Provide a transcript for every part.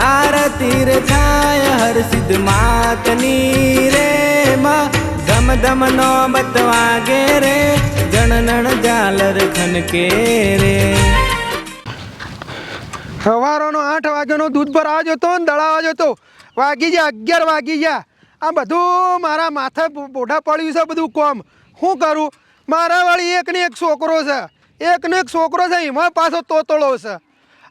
આરતી રે થાય, હર સિદ્ધ માતની રે માં. ધમ ધમ નો બતવાગે રે જણનણ જાલર ખનકે રે. સવારનો આઠ વાગ્યાનો દૂધ ભરાવા હતો ને દળાવા જતો વાગી ગયા, અગિયાર વાગી ગયા. આ બધું મારા માથે બોઢા પડ્યું છે બધું કોમ. શું કરું? મારા વાળી એક ને એક છોકરો છે. એક ને એક છોકરો છે, એમાં પાછો તોતળો છે.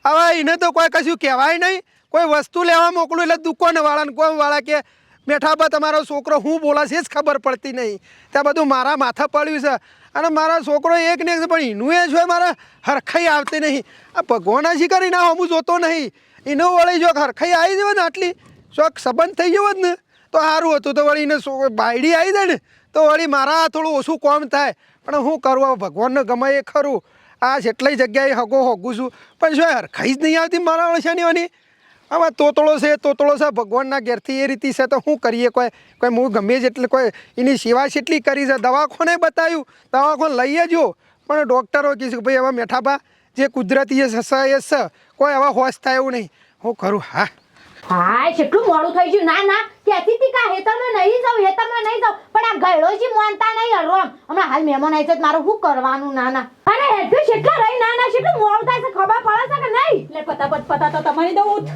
હવે એને તો કોઈ કશું કહેવાય નહીં. કોઈ વસ્તુ લેવા મોકલું એટલે દુકાનવાળાને કોઈ વાળા કે મેઠાબા તમારો છોકરો હું બોલાશે જ ખબર પડતી નહીં. ત્યાં બધું મારા માથા પડ્યું છે. અને મારા છોકરો એક ને એક પણ એનું એ જો મારા હરખાઈ આવતી નહીં. આ ભગવાન હજી કરી ના હું જોતો નહીં. એનો વળી જો હરખાઈ આવી જવે ને આટલી શોખ સંબંધ થઈ જવો હોત ને, તો સારું હતું. તો વળી એને બાયડી આવી જાય ને, તો વળી મારા થોડું ઓછું કોમ થાય. પણ હું કરું ભગવાનને ગમે એ ખરું. આ જેટલી જગ્યાએ હગો હોગું છું. પણ શું હરખાઈ જ નહીં આવતી મારા વળશાની હવે તોતળો છે તોતળો છે, ભગવાનના ઘેરથી એ રીતે છે, તો શું કરીએ? કોઈ કોઈ હું ગમે જેટલી, કોઈ એની સેવા જેટલી કરી છે? દવાખોને બતાવ્યું. દવાખાને લઈએ જો. પણ ડૉક્ટરો કીધું ભાઈ, હવે મેઠાબા જે કુદરતી એ સ છે કોઈ હવે હોશ થાય એવું નહીં. હું કરું, હા. હાય કેટલું મોડું થઈ ગયું. ના ના કહેતી હતી કે હેતરમાં નહીં જાઉં હેતરમાં નહીં જાઉં પણ આ ગયડોજી માનતા નહીં હરવામ હમણાં હાલ મહેમાન આવી છે મારું શું કરવાનું, ના ના. અને હેઠું કેટલા રહી ના ના કેટલું મોડું થાય છે ખબર પડે છે કે નહીં? લે ફટાફટ ફટા તો તમારી દઉં ઉઠ.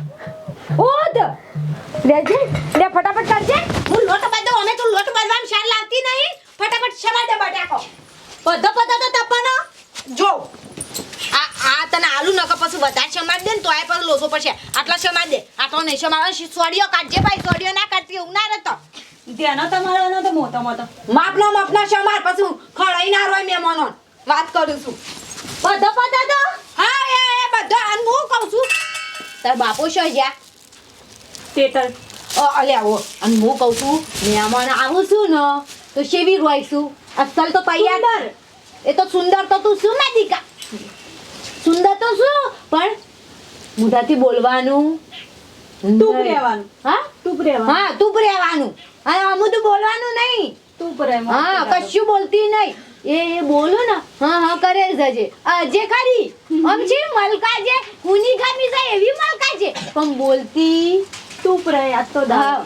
ઉઠ. લેજે લે ફટાફટ કરજે. હું લોટ બાંધો અમે તું લોટ બાંધવામાં શાર લાવતી નહીં. ફટાફટ શેમાં દે બટાકો બધો પતા તો તપવાનો. જો આ આ તને આલુ નકા પછી વધારે શેમાર દે ને તો આ પર લોસો પડશે. આટલા શેમાર દે. આટલો નહીં શેમાર સોડિયો કાઢજે ભાઈ સોડિયો ના કાઢતી હું ના રહેતો. ધ્યાનો તમારો એનો તો મોટો મોટો. માપનો માપનો શેમાર પછી ખળાઈ ના રોય મહેમાનો વાત કરું છું. બધો પતા તો હા એ એ બધો અને હું કહું છું? તાર બાપો શો જ્યાં તેતર ઓ અલે આવો અને હું કહું છું મહેમાન આવું છું ને તો શેવી રોઈશું અસલ તો તૈયાર એ તો સુંદર તો તું શું ના દીકા. સુંદર તો શું પણ મોઢાથી બોલવાનું તું રહેવાનું. હા? તૂપ રહેવાનું. હા તું રહેવાનું. અને તો બોલવાનું નહીં. તૂપ રહેવાનું. હા કશું બોલતી નહીં. એ એ બોલો ને. હા હા કરે જજે. અજે ખરી આમ છે મલકા જે કુની ખામી જાય એવી મલકા છે. પણ બોલતી તું પ્રયાસ તો દા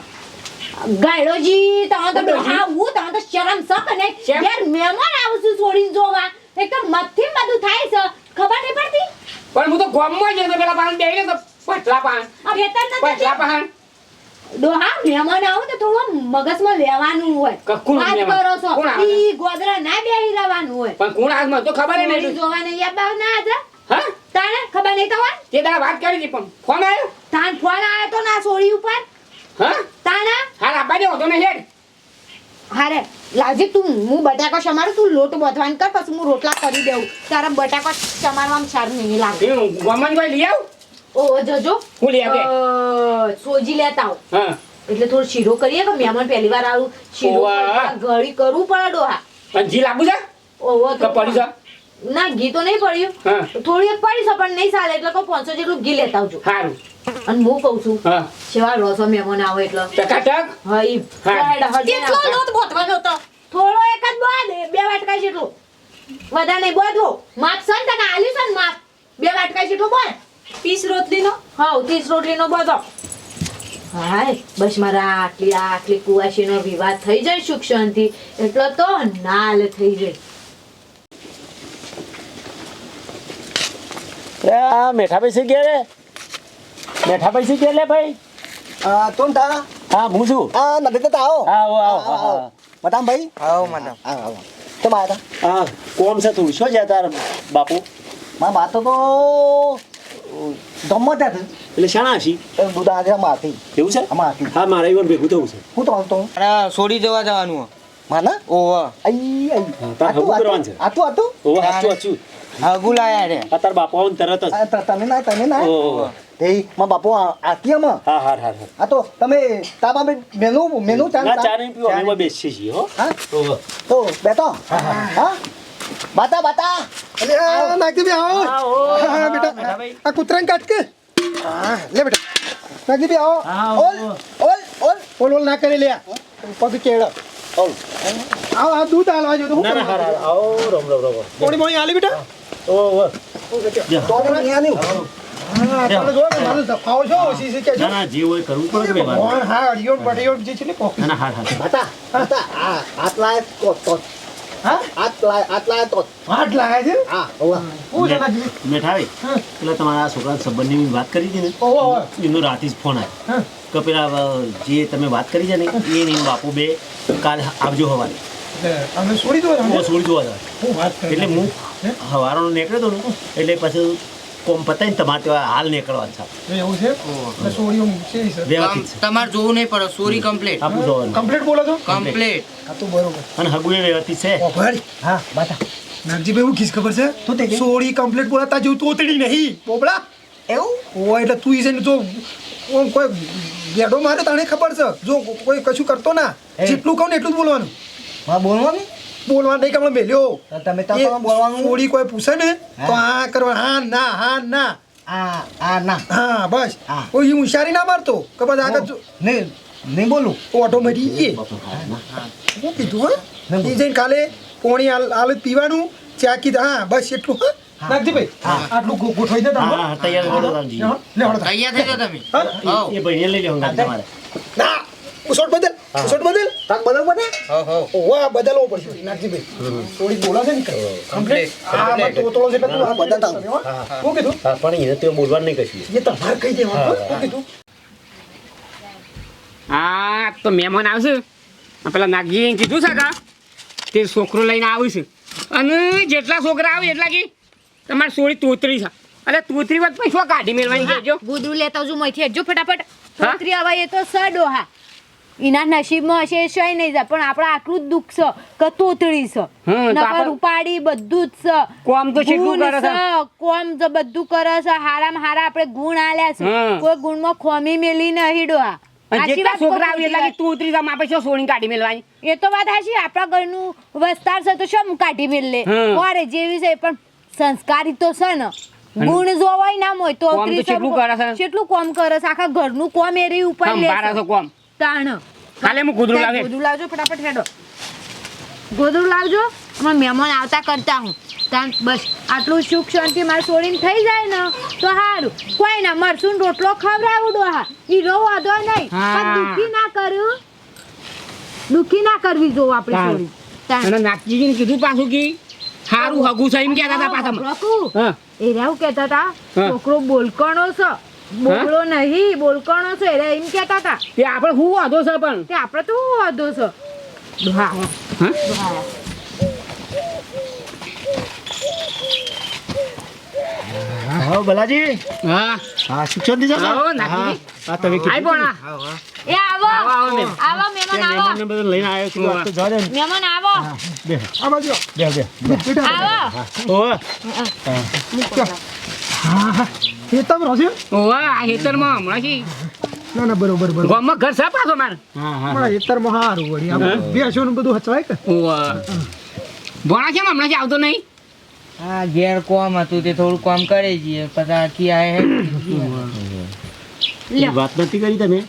ગાયડોજી તમે તો આવું તમે તો શરમ સક ને યાર મહેમાન આવશું છું છોડીને જોવા. એકદમ મથથી બધું થાય છે. ખબર નહીં પડતી? પણ હું તો ગામમાં જ પેલા પાન બેહીને તો પટલા પાન. પટલા પાન. ડોહા મહેમાન આવું તો થોડું મગજમાં લેવાનું હોય. વાત કરો છો. ઈ ગોદરા ના બેહી રહેવાનું હોય. પણ કોણ હાથમાં? તો ખબર નહીં જોવા નહીં યાર ના હતા હા? તાણે ખબર નહીં તો તે દાડા વાત કરી હતી પણ. ફોન આવ્યો? તાન ફોન આવ્યો તો ના છોડી ઉપર? હા? તાણા હાલ આપવા દે હતો ને હેડ. હારે લાવજે તું હું બટાકા સમારું તું લોટ બધવાન કર પછી હું રોટલા કરી દેવું તારા બટાકા સમારવામાં સારું નહીં લાગે. ગમન ભાઈ લઈ આવ. ઓ જજો. હું લઈ આવે સોજી લેતા આવ. હા. એટલે થોડું શીરો કરીએ કે મહેમાન પહેલી વાર આવું. શીરો ઘડી કરવા પડે ડોહા. પણ જી લાગુ છે? ઓવો તો પડી જા ના ઘી તો નહીં પડ્યું. થોડી એક પડી છે પણ નહીં ચાલે એટલે કહું પાંચસો જેટલું ઘી લેતા આવજો. સારું અને હું કહું છું સેવા રોસો મહેમાન આવે એટલે. ટકાટક? હા ઈ કેટલો લોટ બોતવાનો હતો? થોડો એક જ બોધ બે વાટકા જેટલો. વધારે નહીં બોધવો. માપ સન ને તને આલ્યું છે ને માપ? બે વાટકા જેટલો બોધ પીસ રોટલીનો? હા ત્રીસ રોટલીનો બધો. હાય બસ મારા આટલી આટલી કુવાશીનો વિવાદ થઈ જાય સુખ શાંતિ એટલો તો નાલ થઈ જાય. આ મેઠા પૈસા કે રે? મેઠા પૈસા લે ભાઈ? આ કોણ તા. હા હું છું. આ નથી તો આવો આવો આવો આવો ભાઈ? આવો madam. આવો આવો તો માતા હા કોમ છે તું. શું છે તાર બાપુ? માં માતો તો ગમત હતી એટલે શાણા હશી? દુધા આજે માથી એવું છે? માથી હા મારા even ભેગું થવું છે. હું તો આવતો અરે છોડી જવા જવાનું. માના? ઓહો. આઈ આઈ. તાર હગું કરવાનું છે. આતું આતું ઓ સાચું સાચું હગુ લાયા રે. તાર બાપુ આવે ને તરત જ. તને ના તને ના. તે માં બાપુ આતી આમાં. હા હા હા હા આ તો તમે તાબા મેનુ મેનુ ચાલ ના ચા નહીં પીવો અમે બેસીએ છીએ હો. તો હા? બાતા બાતા. અરે આ નાગજી ભાઈ આવો. હા, હા, બેટા. આ કૂતરાને કાઢ કે હા લે બેટા. નાગજી ભાઈ આવો. હા, ઓલ. ઓલ ઓલ. ઓલ ઓલ ના કરી લે પગ કેળો. ઓલ આવો આ દૂધ હાલવા જો તો ના ના હા હા આવો રમ રમ રમ. કોણી મોણી હાલી બેટા? ઓહો તો નહીં આન્યું હા તમે જો મારો ધફાવો છો છે કે ના ના જે હોય કરવું પડે કે ભાઈ. હા અડિયો બડિયો જે છે ને પોકી ના ના હા હા બતા બતા આ આટ લાય તો તો. હા? આટ લાય તો. હાથ લાયા છે? હા ઓવા હું છે નાજી એટલે તમારા છોકરા સંબંધની વાત કરી હતી ને? ઓહો. એનો રાતે જ ફોન. આવ્યો કે પેલા જે તમે વાત કરી છે ને એ ને બાપુ બે કાલ આવજો હવારે. અમે છોડી દો છોડી એટલે હું હવારાનો નીકળ્યો હતો ને એટલે પછી કોમ પતાવીને તમારે ત્યાં હાલ નીકળવા છે. એવું તમારે જોવું નહીં પડે સોરી કમ્પ્લેટ. આપું જોવાનું. કમ્પ્લેટ બોલો છો? કમ્પ્લેટ. હા તો બરોબર. અને હગુએ વ્યવસ્થિત છે. હા બતા. નાગજીભાઈ હું ખીસ ખબર છે? તો તે સોરી કમ્પ્લેટ બોલાતા જેવું તોતડી નહીં. બોબડા. એવું? ઓ એટલે તું છે ને જો કોઈ ગેડો મારે તને ખબર છે? જો કોઈ કશું કરતો ના. જેટલું કહું ને એટલું જ બોલવાનું. હા બોલવાનું? બોલવાનું નહીં કમળ મેલ્યો તમે તો બોલવાનું. સોળી કોઈ પૂછે ને તો હા. આ કરવા હા ના હા ના. આ આ ના. હા બસ. હા. કોઈ ઈ હોશિયારી ના મારતો? કે બસ આગળ જો- નહીં નહીં બોલું. ઓટોમેટિક શું કીધું હા? એ જઈને કાલે પોણી હાલ પીવાનું. ચા કીધા હા બસ એટલું હા? નાગજીભાઈ આટલું ગોઠવાઈ દે તમે હા. તૈયાર કરો તૈયાર થઈ જાઓ તમે. એ- ભાઈ લઈ લેવું તમારે ના. ઉસોટ બદલ ઉસોટ બદલ? તાક બદલ બને હો હો. ઓવા બદલવો પડશે. નાગજીભાઈ થોડી બોલા છે ને કમ્પ્લીટ? આ મત તોતળો છે તું આ બદલતા હો. કીધું? હા, પણ એને તો બોલવા નહીં કશું. એ તમારે કહી દેવાનું હું. કીધું? હા તો મહેમાન આવશે. પેલા નાગજીએ કીધું છે કા તે છોકરો લઈને આવીશ અને જેટલા છોકરા આવે એટલા કી તમારે સોળી તોતરી છે. અને તોતરી વખત પછી શું કાઢી મેળવાની જો. બુદરું લેતા આવજો મથી જો ફટાફટ. હા? તોતરી આવે એ તો સડો ડોહા એના નસીબમાં હશે એ નહીં જાય પણ આપણે આટલું જ દુઃખ છે કે તોતળી છે. તો નકર આપણે- બધું જ છે. કોમ તો કેટલું કરે છે. કોમ તો બધું કરે છે. હારામાં હારા આપણે ગુણ આલ્યા છે. કોઈ ગુણમાં ખોમી મેલી નહીં ડોહા છોકરા આવી એટલા છું. જામ છે માપે શું સોળી કાઢી મેળવાની એ તો વાત હાશી આપણા ઘરનું વસ્તાર છે તો શું કાઢી મેલે? હમ. ઓરે જેવી છે પણ સંસ્કારી તો છે ને. ગુણ જોવાય ના હોય તો કેટલું કરે છે? કેટલું કોમ કરે છે? આખા ઘરનું કોમ એરી ઉપર લે છે કોમ. તાણ. કાલે હું કૂતરું લાવે ગોદડું લાવજો ફટાફટ હેડો. ગોદડું લાવજો અમારા મહેમાન આવતા કરતા હું. તાન બસ. આટલું સુખ શાંતિ મારે છોડીને થઈ જાય ને તો સારું કોઈ ના મરસું રોટલો ખવડાવું ડોહા હીરો વાંધો નહીં. હા. પણ દુખી ના કર્યું દુખી ના કરવી જો આપણે. છોડી. અને નાગજીને કીધું પાછું કે સારું હગું છે એમ કહેતા હતા પાછા. હા. એ રહ્યા કહેતા હતા છોકરો બોલકણો છે. બોલડો નહીં બોલકણો છે એટલે એમ કહેતા હતા. તે આપણે શું વાંધો છે પણ? તે આપણે તો શું વાંધો છે? ડોહા હા? હા બલાજી? હા. હા શિક્ષણ દીધો આવો, હા. હા તમે આઈ કીધું એ આવો આવો, આવો મેમ. આવો મહેમાન આવો. લઈને આવ્યો છું તો જવા દે મહેમાન આવો. બે. આ બાજુ બે બે. બેટા આવો. ઓહ હા. હા એ તમે રહો છો ઓવા આ હેતરમાં હમણાં કી ના ના બરોબર બરોબર. ગામમાં ઘર છે પાછો મારે? હા હા. મારા ખેતરમાં હારું વળી. આ બેસો ને બધું હચવાય કે? ઓવા. ભણા કેમ હમણાં થી આવતો નહીં? હા ઘેર કોમ હતું તે થોડું કોમ કરે જઈએ પછી આખી આ વાત નથી કરી તમે?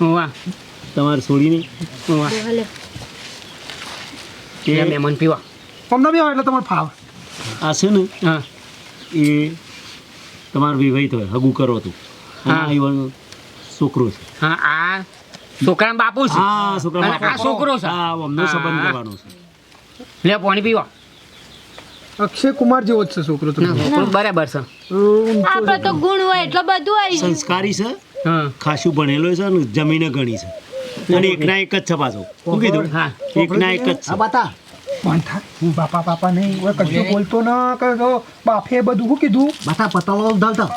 ઓવા. તમારે છોડીની? ઓવા. લે. તે મહેમાન પીવા. અમને બી આવે એટલે તમારે ફાવ. આ છે ને હા. એ તમારો વિવાહિત હોય હગું કરો તું. હા. છોકરો છે. હા આ છોકરા બાપુ છે. હા છોકરા આ છોકરો છે. હા અમને સંબંધ કરવાનો છે. લે પાણી પીવા. અક્ષય કુમાર જેવો જ છે છોકરો તો. બરાબર છે. આપણે તો ગુણ હોય એટલે બધું હોય સંસ્કારી છે હા. ખાસું ભણેલો છે અને જમીને ગણી છે. અને એકના એક જ છે પાછો. શું કીધું? એકના એક જ છે. બતા. બંધા બાપા બાપા નહીં હવે કશું બોલતો ના કે તો બાપે બધું શું કીધું? બતા પતલો ધલતા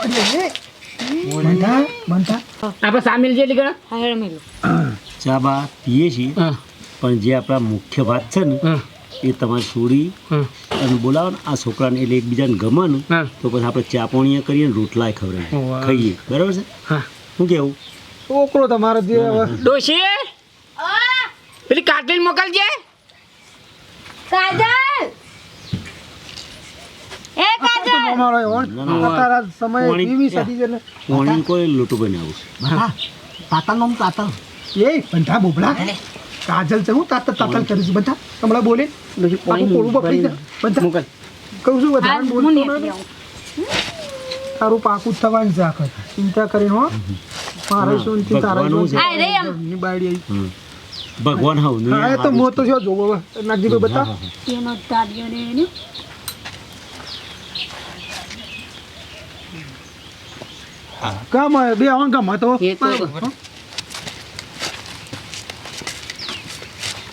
બંધા બંધા આપણે સામેલ જેટલી ગણા હા હેડ મેલું. ચા બા પીએ છીએ. પણ જે આપણા મુખ્ય વાત છે ને એ તમારે છોડી અને બોલાવો ને આ છોકરાને એટલે એકબીજાને ગમે ને તો પછી આપણે ચા પાણીએ કરીએ ને રોટલાય ખવડાવીએ. ખાઈએ. બરાબર છે? શું કેવું? છોકરો તમારે જે ડોશી? પેલી કાટલી મોકલજે. કાજલ! એ કાજલ! ના, ના. અત્યારે સમય પાણી- સદી છે ને ઓણી કોઈ લોટો બનાવું છે. બતા તાતલ નો તાતલ એ બંધા બોબડા. કાજલ છે હું તાતલ તાતલ કરું છું બધા હમણાં બોલે. આખું કોળું બકરી બંધા મોકલ. કહું છું વધારે બોલું તારું પાકું થવાનું છે આખર. ચિંતા કરીને હો. મારે શું તારા બાયડી આવી. ભગવાન હાવ હા તો મો તો જો જોવો નાગજી ભાઈ બતા. એનો દાડિયો ને એને. કામ બે આવન કામ હતો તો.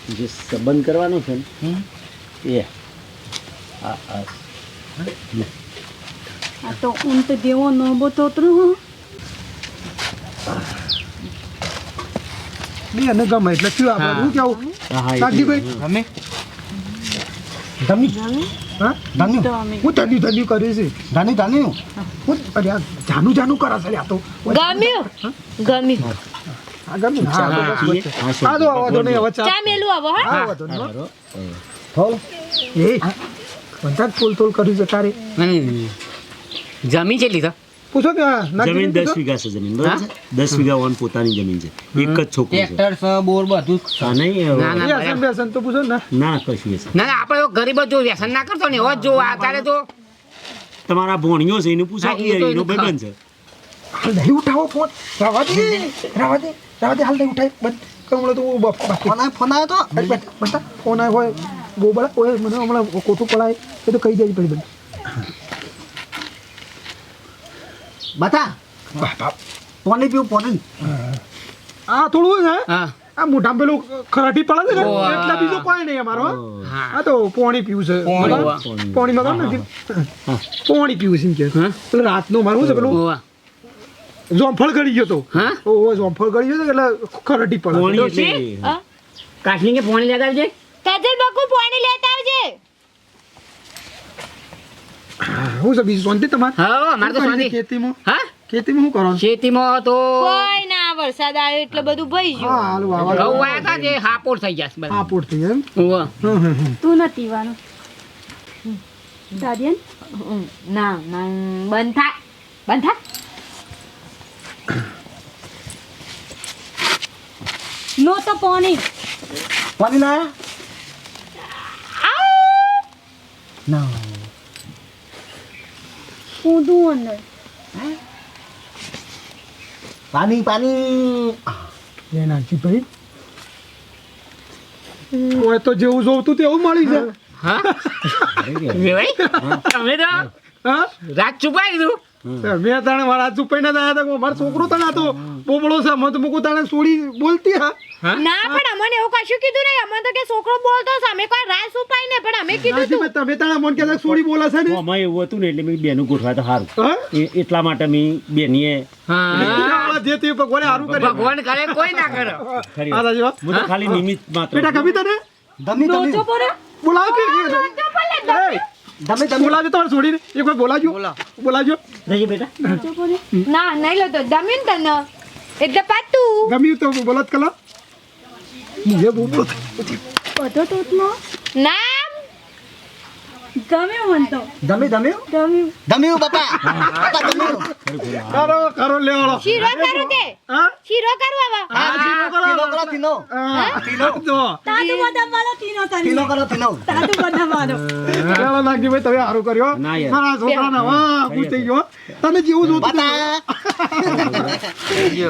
જે સંબંધ કરવાનો છે ને એ. આ આ આ તો ઊંટ જેવો નોબો તોતરું હું અને ગમે એટલે શું આપણે શું કેવું? આ ગમે? ધમી હા? ધન્યુ હું ધન્યુ ધન્યુ કર્યું છે. ધન્યુ ધન્યુ હું અરે જાનું જાનું કરા છે આ તો. ગમ્યું? ગમ્યું. આ ગમ્યું. હા, આ તો બસ તો નહીં હવે ચા મેલું હા? એ બધા તોલ તોલ કર્યું છે તારે? જમી છે લીધા? પૂછો કે જમીન દસ વીઘા છે જમીન બરાબર છે? દસ વીઘા વન પોતાની જમીન છે. એક જ છોકરો ટ્રેક્ટર છે બોર બધું છે. નહીં ના, ના. એ અસન તો પૂછો ને. ના કશું વ્યસન ના ના આપણે ગરીબ જો વ્યસન ના કરતો ને એવો જ જો અત્યારે તો. તમારા ભોણિયો છે એને પૂછો એનો ભાઈબંધ છે હાલ નહીં ઉઠાવો ફોન. રવા દે રવા દે રવા દે હાલ નહીં ઉઠાય. બંધ. કમળો તો બાપ બાકી ફોન ફોન આવ્યો તો? બેટા ફોન આવ્યો હોય ગોબળા હોય મને હમણાં કોઠું પડાય એ તો કહી દેવી પડી બંધ બતા પાણી પીવું પોણી. આ થોડું છે હા. આ મોઢામાં પેલું ખરાટી પડે છે ને? એટલે બીજું કોઈ નહીં અમારો હા. આ તો પોણી પીવું છે. પોણી. માં પોણીમાં કામ નથી. પોણી પીવું છે એમ કે. હા? પેલું રાતનું મારું છે પેલું. જોમફળ ગળી ગયો તો. હા? ઓહો જોમફળ ગળી ગયો તો એટલે ખરાટી પડે. પોણી? એટલે કાટલી કે પોણી લગાવજે કાજલ બકુ પાણી લેતા આવજે. હું છે બીજું શાંતિ તમારે? હા મારે તો શાંતિ. ખેતીમાં? હા? ખેતીમાં શું કરો ખેતીમાં તો કોઈ ના વરસાદ આવ્યો એટલે બધું ભઈ હા હાલો આવા ઘઉં આયા તા જે હાપોડ થઈ જશે બધા? આ થઈ એમ? ઓવા. તું નથી પીવાનું. દાદીન ના ના બંધ થા. બંધ થા. નો તો પાણી. પાણી ના ના. ઊંધું અંદર પાણી પાણી. એ નાનજી ભાઈ ઓય તો જેવું જોવતું તેવું મળી જાય. હા? તમે તો રાત છુપાઈ દીધું. મેં તાણે મારા ચૂપાઈ ના હતા મારો છોકરો તને આ તો બોબડો છે મત મૂકું તાણે સોડી બોલતી હા? ના પણ અમને એવું કશું કીધું નહીં. અમને તો કે છોકરો બોલતો છે અમે કોઈ રાસ ઉપાય ને પણ અમે કીધું તું. તમે તાણે મન કે સોડી બોલે છે ને? આમાં એવું હતું ને એટલે મેં બેનું ગોઠવા તો સારું એટલા માટે મેં બેનીએ. હા. જે તે ભગવાને સારું કરે ભગવાન કરે કોઈ ના કરે. આ વાત. રાજી હું. તો ખાલી નિમિત્ત માત્ર બેટા કવિતા ને ધમી ધમી બોલાવ કે ધમી ધમી બોલાવજો તમારે છોડીને. એક વાર બોલાવજો. બોલાવજો. નહીં બેટા. ના નહીં લેતો. દમીન તને. એટલે પાતું ગમ્યું તો બોલત કલા. મુજે બોબડો બધો તોતમાં ના ગમ્યું મને તો. ધમી ધમી ગમ્યું. ધમી બાપા. બાપા ધમી કરો કરો લેવાળો. શીરો કરું તે. હા? શીરો કરું હા જીરો કરો તીનો કરો તીનો હા જો તાતું બધા વાળો તીનો તીનો કરો તીનો તાતું બધા વાળો લેવાળો નાગજી ભાઈ તમે સારું કર્યો. મારા છોકરાને વાહ ખુશ થઈ ગયો. તમે જેવું જોતું બતા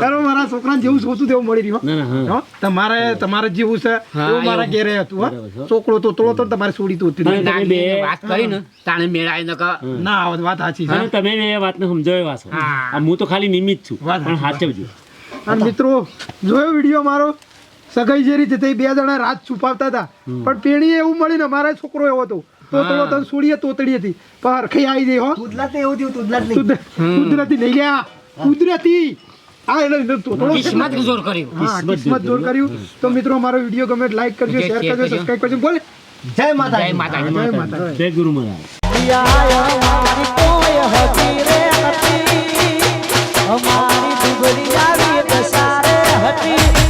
તારો મારા છોકરાને જેવું જોતું તેવું મળી રહ્યો? તમારે તમારે જેવું છે એવું મારા ઘેરે હતું હો. છોકરો તો તો તમારે છોડી તો તમે બે. વાત કરી ને તાણે મેળાય ન ના આવત વાત સાચી છે. તમે એ વાતને સમજાવે વાસો આ હું તો ખાલી નિમિત્ત છું પણ સાચવજો અને મિત્રો જોયો વીડિયો મારો? સગાઈ જે રીતે તે બે જણા રાત છુપાવતા હતા. પણ પેણી એવું મળી ને મારા છોકરો એવો હતો. તોતળો તને સુડી તોતડી હતી. પણ હરખઈ આવી જઈ હો. તુદલાત એવું થયું તુદલાત નહીં કુદરતી નહીં ગયા. કુદરતી. હા એટલે એને તોતળો કિસ્મત જોર કર્યું. કિસ્મત જોર કર્યું. તો મિત્રો મારો વીડિયો ગમે લાઈક કરજો શેર કરજો કરજો. સબસ્ક્રાઇબ કરજો. બોલે. જય માતા જય માતા જય માતા જય ગુરુ મહારાજ. અમારી દુબળી આવી હતી.